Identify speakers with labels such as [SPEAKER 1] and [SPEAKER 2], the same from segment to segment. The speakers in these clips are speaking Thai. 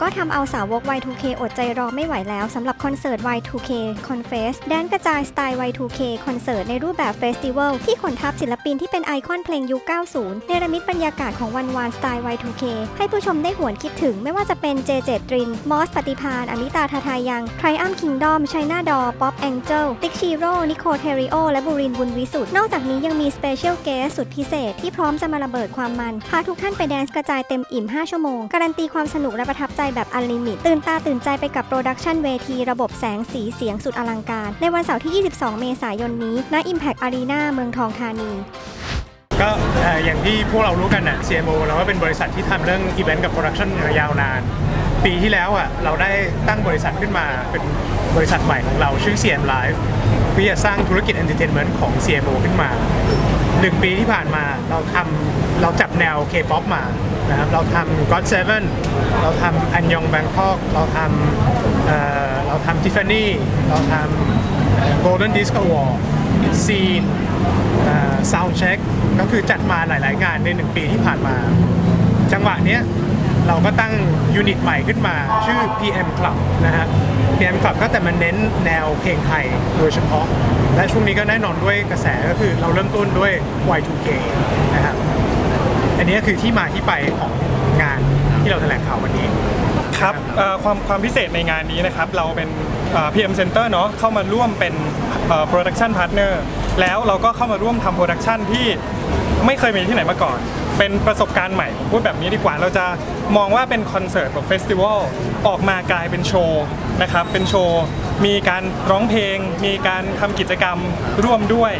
[SPEAKER 1] ก็ทำเอาสาวก Y2K อดใจรอไม่ไหวแล้วสำหรับคอนเสิร์ต Y2K Confess แดนกระจายสไตล์ Y2K คอนเสิร์ตในรูปแบบเฟสติวัลที่ขนทัพศิลปินที่เป็นไอคอนเพลงยุค 90 เนรมิตบรรยากาศของวันวานสไตล์ Y2K ให้ผู้ชมได้หวนคิดถึงไม่ว่าจะเป็นเจเจตริน มอส ปฏิพาน อมิตาทาทายัง ไทรอัมคิงดอมชัยนาดอ ป๊อปแองเจิล ติ๊กชีโร่ นิโคเทริโอ และบูรินบุญวิสุทธ์นอกจากนี้ยังมีสเปเชียลเกสสุดพิเศษที่พร้อมจะมาระเบิดความมัน พาทุกท่านไปแดนซ์กระจายเต็มอิ่ม 5 ชั่วโมง การันตีความสนุกและประทับใจแบบอันลิมิต ตื่นตาตื่นใจไปกับโปรดักชันเวทีระบบแสงสีเสียงสุดอลังการ ในวันเสาร์ที่ 22 เมษายนนี้ณ Impact Arena เมืองทองธานี
[SPEAKER 2] ก็อย่างที่พวกเรารู้กันนะ CMO เราก็เป็นบริษัทที่ทำเรื่องอีเวนต์กับโปรดักชันยาวนาน ปีที่แล้วอะเราได้ตั้งบริษัทขึ้นมาเป็นบริษัทใหม่ของเราชื่อ CM Live เพื่อสร้างธุรกิจ Entertainment ของ CMO ขึ้นมาหนึ่งปีที่ผ่านมาเราทำ เราจับแนว K-POP มานะครับเราทำ God Seven เราทำอันยองแบงคอกเราทำเอ่อเราทำ Tiffany เราทำ Golden Disc Award Scene ซาวด์เช็คก็คือจัดมาหลาย ๆ งานในหนึ่งปีที่ผ่านมา จังหวะเนี้ยเราก็ตั้งยูนิตใหม่ขึ้นมาชื่อ PM Club นะฮะ PM Club ก็แต่มันเน้นแนวเพลงไทยโดยเฉพาะ และช่วงนี้ก็แน่นอนด้วยกระแสก็คือเราเริ่มต้นด้วย Y2K นะครับ อันนี้ก็คือที่มาที่ไปของงานที่เราแถลงข่าววันนี้
[SPEAKER 3] ครับเอ่อความความพิเศษในงานนี้นะครับ เราเป็นเอ่อ PM Center เนาะเข้ามาร่วมเป็นเอ่อ Production Partner แล้วเราก็เข้ามาร่วมทำโปรดักชันที่ไม่เคยมีที่ไหนมาก่อน เป็นประสบการณ์ใหม่ผมพูดแบบนี้ดีกว่า เราจะมองว่าเป็นคอนเสิร์ตแบบเฟสติวัลออกมากลายเป็นโชว์นะครับ เป็นโชว์ มีการร้องเพลง มีการทำกิจกรรมร่วมด้วย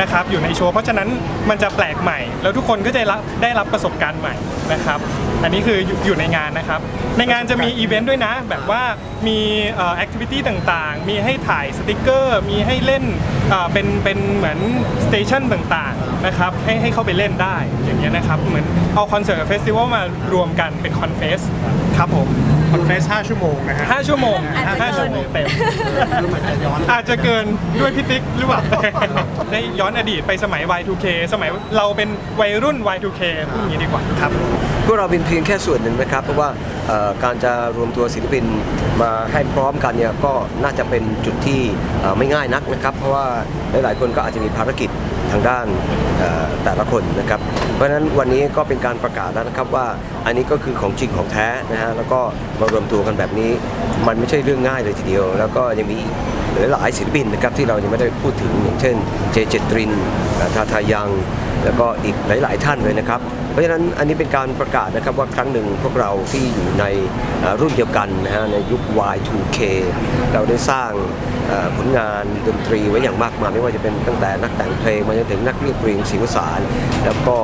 [SPEAKER 3] นะครับอยู่ในโชว์เพราะฉะนั้นมันจะแปลกใหม่ แล้วทุกคนก็จะรับได้รับประสบการณ์ใหม่นะครับ อันนี้คืออยู่อยู่ในงานนะครับ ในงานจะมีอีเวนต์ด้วยนะ แบบว่ามีแอคทิวิตี้ต่างๆ มีให้ถ่ายสติกเกอร์ มีให้เล่นเอ่อเป็นเป็นเหมือนสเตชันต่างๆนะครับให้ให้เข้าไปเล่นได้อย่างเงี้ยนะครับ เหมือนเอาคอนเสิร์ตกับเฟสติวัลมารวมกันเป็นคอนเฟสครับผม
[SPEAKER 2] คอนเฟส5ชั่วโมงนะฮะ
[SPEAKER 3] 5ชั่วโมง
[SPEAKER 1] อาจจะ
[SPEAKER 3] 5
[SPEAKER 1] เกิ
[SPEAKER 3] ชั่วนโมงเต็มอาจจะเกินด้วยพิติกหรือเปล่า ได้ย้อนอดีตไปสมัย Y2K สมัยเราเป็นวัยรุ่น Y2K พูดอย่างนี้ดีกว่าครับ
[SPEAKER 4] พวกเราเป็นเพียงแค่ส่วนหนึ่งนะครับ เพราะว่าเอ่อการจะรวมตัวศิลปินมาให้พร้อมกันเนี่ยก็น่าจะเป็นจุดที่เอ่อไม่ง่ายนักนะครับ เพราะว่าหลายๆคนก็อาจจะมีภารกิจ ทางด้านแต่ละคนนะครับ เพราะฉะนั้นวันนี้ก็เป็นการประกาศแล้วนะครับว่าอันนี้ก็คือของจริงของแท้นะฮะแล้วก็มารวมตัวกันแบบนี้ มันไม่ใช่เรื่องง่ายเลยทีเดียว แล้วก็ยังมีอีกหลายศิลปินนะครับที่เรายังไม่ได้พูดถึงอย่างเช่นเจเจตรินทาทายัง แล้วก็อีกหลาย ๆ ท่านเลยนะครับ เพราะฉะนั้นอันนี้เป็นการประกาศนะครับว่าครั้งหนึ่งพวกเราที่อยู่ในรุ่นเดียวกันนะฮะในยุค Y2K เราได้สร้างผลงานดนตรีไว้อย่างมากมายไม่ว่าจะเป็นตั้งแต่นักแต่งเพลงมาถึงนักเรียบเรียงศิลปศาร แล้วก็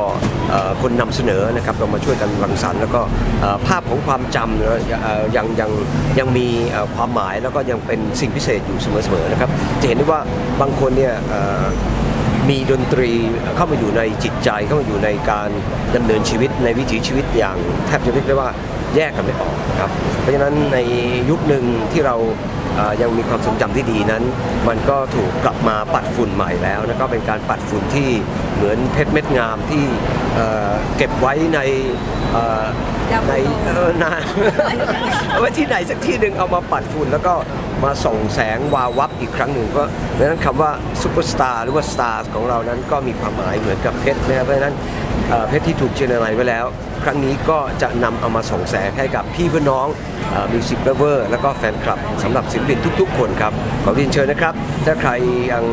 [SPEAKER 4] คนนำเสนอนะครับเรามาช่วยกันรังสรรค์แล้วก็ภาพของความจำเนี่ยยังยังยังมีความหมายแล้วก็ยังเป็นสิ่งพิเศษอยู่เสมอๆนะครับจะเห็นได้ว่าบางคนเนี่ยมีดนตรีเข้ามาอยู่ในจิตใจเข้ามาอยู่ในการดำเนินชีวิตในวิถีชีวิตอย่างแทบจะเรียกได้ว่า แยกกันไม่ออกครับเพราะฉะนั้นในยุคหนึ่งที่เราเอ่อยังมีความทรงจำที่ดีนั้น มันก็ถูกกลับมาปัดฝุ่นใหม่แล้วแล้วก็เป็นการปัดฝุ่นที่เหมือนเพชรเม็ดงามที่เอ่อเก็บไว้ในเอ่อในเออนานเอาไว้ที่ไหนสักที่หนึ่งเอามาปัดฝุ่นแล้วก็มาส่องแสงวาววับอีกครั้งหนึ่งก็ดังนั้นคำว่าซูเปอร์สตาร์หรือว่าสตาร์ของเรานั้นก็มีความหมายเหมือนกับเพชรนะครับเพราะฉะนั้นเอ่อเพชรที่ถูกเจเนอไรไว้แล้วค รั้งนี้ก็จะนำเอามาส่งแสงให้กับพี่เพื่อนน้องมิวสิกเลเวอร์แล้วก็แฟนคลับสำหรับศิลปินทุก ๆ คนครับ ขอเรียนเชิญนะครับ ถ้าใครยัง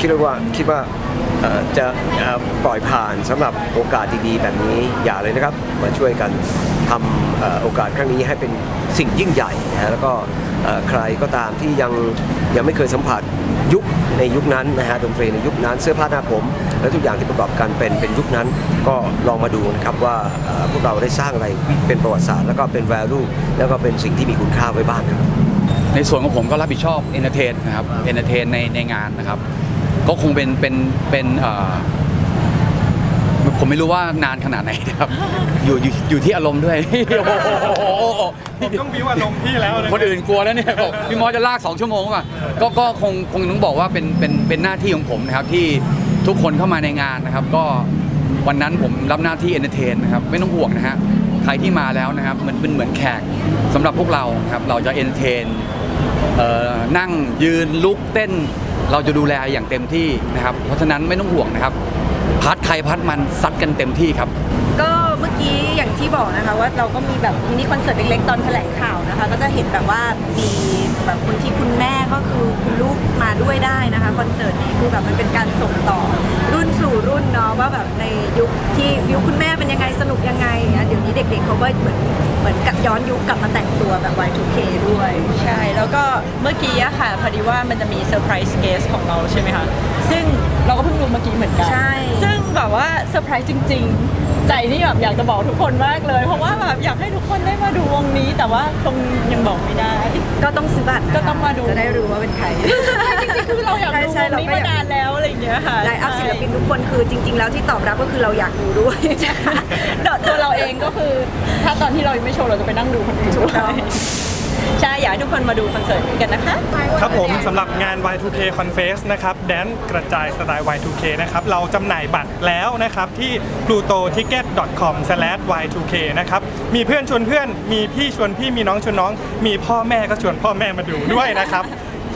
[SPEAKER 4] คิดว่าคิดว่าจะปล่อยผ่านสำหรับโอกาสดีๆ แบบนี้อย่าเลยนะครับ มาช่วยกันทำโอกาสครั้งนี้ให้เป็นสิ่งยิ่งใหญ่นะฮะแล้วก็ใครก็ตามที่ยังยังไม่เคยสัมผัสยุคในยุคนั้นนะฮะดนตรีในยุคนั้นเสื้อผ้าหน้าผม และทุกอย่างที่ประกอบกันเป็นเป็นยุคนั้นก็ลองมาดูนะครับว่าเอ่อพวกเราได้สร้างอะไรเป็นประวัติศาสตร์แล้วก็เป็น value แล้วก็เป็นสิ่งที่มีคุณค่าไว้บ้างครับ
[SPEAKER 5] ในส่วนของผมก็รับผิดชอบเอนเตอร์เทนนะครับเอนเตอร์เทนในในงานนะครับ ก็คงเป็นเป็นเป็นเอ่อผมไม่รู้ว่านานขนาดไหนนะครับ อยู่อยู่อยู่ที่อารมณ์ด้วยโอ้โห
[SPEAKER 3] ผมต้องบิวอารมณ์พี่แล้วเลย
[SPEAKER 5] คนอื่นกลัวแล้วเนี่ยบอกพี่มอสจะลาก2ชั่วโมงป่ะก็ก็คงคงต้องบอกว่าเป็นเป็นเป็นหน้าที่ของผมนะครับที่ทุกคนเข้ามาในงานนะครับ ก็ วันนั้นผมรับหน้าที่เอนเตอร์เทนนะครับไม่ต้องห่วงนะฮะใครที่มาแล้วนะครับเหมือนเป็นเหมือนแขกสำหรับพวกเราครับเราจะเอนเตอร์เทนนั่งยืนลุกเต้น เราจะดูแลอย่างเต็มที่นะครับ เพราะฉะนั้นไม่ต้องห่วงนะครับพัดใครพัดมันซัดกันเต็มที่ครับ
[SPEAKER 6] ก็เมื่อกี้อย่างที่บอกนะคะว่าเราก็มีแบบมินิคอนเสิร์ตเล็กๆตอนแถลงข่าวนะคะ ก็จะเห็นแบบว่ามีแบบคนที่คุณแม่ก็คือคุณลูกมาด้วยได้นะคะคอนเสิร์ตนี้คือแบบมันเป็นการส่งต่อรุ่นสู่รุ่นเนาะว่าแบบในยุคที่ยุคคุณแม่เป็นยังไงสนุกยังไงอะเดี๋ยวนี้เด็ก ๆเขาก็เหมือนเหมือนกับย้อนยุคกลับมาแต่งตัวแบบ Y2K ด้วย
[SPEAKER 7] ใช่ แล้วก็เมื่อกี้อะค่ะ พอดีว่ามันจะมีเซอร์ไพรส์เกสของเราใช่ไหมคะ ซึ่งเราก็เพิ่งรู้เมื่อกี้เหมือนกัน
[SPEAKER 6] ใช่
[SPEAKER 7] ซึ่งแบบว่าเซอร์ไพรส์จริง ๆ ใจนี่แบบอยากจะบอกทุกคนมากเลย เพราะว่าแบบอยากให้ทุกคนได้มาดูวงนี้ แต่ว่าคงยังบอกไม่ได้
[SPEAKER 6] ก็ต้องซื้อบัตรนะคะ
[SPEAKER 7] ก็ต้องมาดู
[SPEAKER 6] จะได้รู้ว่าเป็นใคร
[SPEAKER 7] จริงๆคือเราอยากดู
[SPEAKER 6] ใช่
[SPEAKER 7] ว
[SPEAKER 6] ใช่
[SPEAKER 7] งนี้
[SPEAKER 6] เราก็
[SPEAKER 7] มา
[SPEAKER 6] อยาก
[SPEAKER 7] นานแล้วอะไรอย่างเงี้ยค่ะ
[SPEAKER 6] ไลน์อัพศิลปินทุกคนคือจริง ๆ แล้วที่ตอบรับก็คือเราอยากดูด้วย
[SPEAKER 7] เดยวตัวเราเองก็คือ ถ้าตอนที่เรายังไม่โชว์เราจะไปนั่งดูคนอื่น
[SPEAKER 6] ถูกต้อง
[SPEAKER 7] ใช่อยากให้ทุกคนมาดูคอนเสิร์ตนี้กันนะคะ
[SPEAKER 3] ครับผมสำหรับงาน Y2K Confess นะครับแดนกระจายสไตล์ Y2K นะครับเราจำหน่ายบัตรแล้วนะครับที่ plutoticket.com/y2k นะครับมีเพื่อนชวนเพื่อนมีพี่ชวนพี่มีน้องชวนน้อง มีพ่อแม่ก็ชวนพ่อแม่มาดูด้วยนะครับ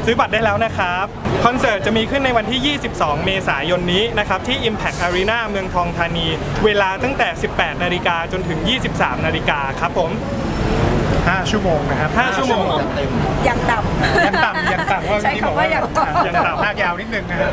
[SPEAKER 3] ซื้อบัตรได้แล้วนะครับ คอนเสิร์ตจะมีขึ้นในวันที่ 22 เมษายนนี้นะครับ ที่ Impact Arena เมืองทองธานี เวลาตั้งแต่ 18 นาฬิกาจนถึง 23 นาฬิกาครับผม
[SPEAKER 2] 5 ชั่วโมงนะครับ
[SPEAKER 3] 5ชั่วโมง
[SPEAKER 6] อย่างต่ำ
[SPEAKER 2] ยังต่ำยังต่ำว่า
[SPEAKER 6] ใช้คำว่าอย่างต่ำ
[SPEAKER 2] ยังต่ำภาคยาวนิดนึงนะครับ